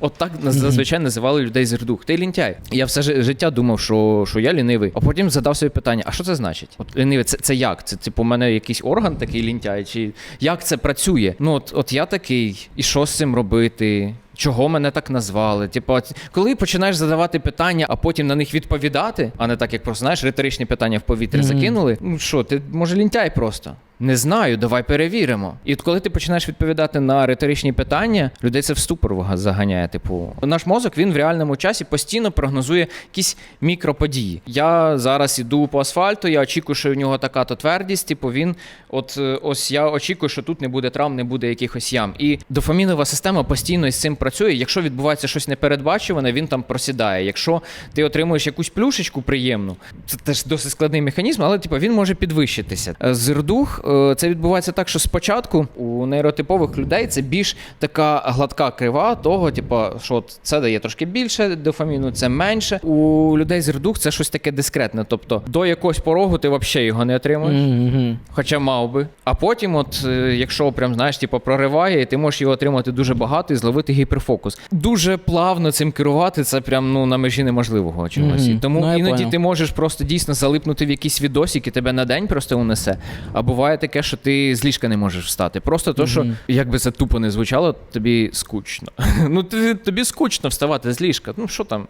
От так зазвичай називали людей з РДУХ. Ти лінтяй. Я все жи- життя думав, що, що я лінивий, а потім задав собі питання: а що це значить? От лінивий, це, це як? Це типу, у мене якийсь орган такий лінтяй, чи як це працює? Ну, от, от я такий, і що з цим робити? Чого мене так назвали? Типу, коли починаєш задавати питання, а потім на них відповідати, а не так, як просто знаєш, риторичні питання в повітря закинули. Ну що, ти може лінтяй просто? Не знаю, давай перевіримо. І от коли ти починаєш відповідати на риторичні питання, людей це в ступор заганяє. Типу, наш мозок він в реальному часі постійно прогнозує якісь мікроподії. Я зараз іду по асфальту, я очікую, що в нього така то твердість. Типу, він, от е, ось я очікую, що тут не буде травм, не буде якихось ям. І дофамінова система постійно із цим працює. Якщо відбувається щось непередбачуване, він там просідає. Якщо ти отримуєш якусь плюшечку приємну, це теж досить складний механізм, але типу, він може підвищитися. Е, Зирдух е, це відбувається так, що спочатку у нейротипових людей це більш така гладка крива того, типу, що от це дає трошки більше дофаміну, це менше. У людей з РДУХ це щось таке дискретне. Тобто до якогось порогу ти взагалі його не отримуєш. Мгм. Хоча мав би. А потім, от е, якщо прям знаєш, типу, прориває, ти можеш його отримати дуже багато і зловити гіперфокус. Дуже плавно цим керувати, це прям ну на межі неможливого чогось. І Тому Ну, іноді ти можеш просто дійсно залипнути в якийсь відосик і тебе на день просто унесе. А буває таке, що ти з ліжка не можеш встати. Просто то, що як би це тупо не звучало, тобі скучно. ну тобі скучно вставати з ліжка. Ну що там?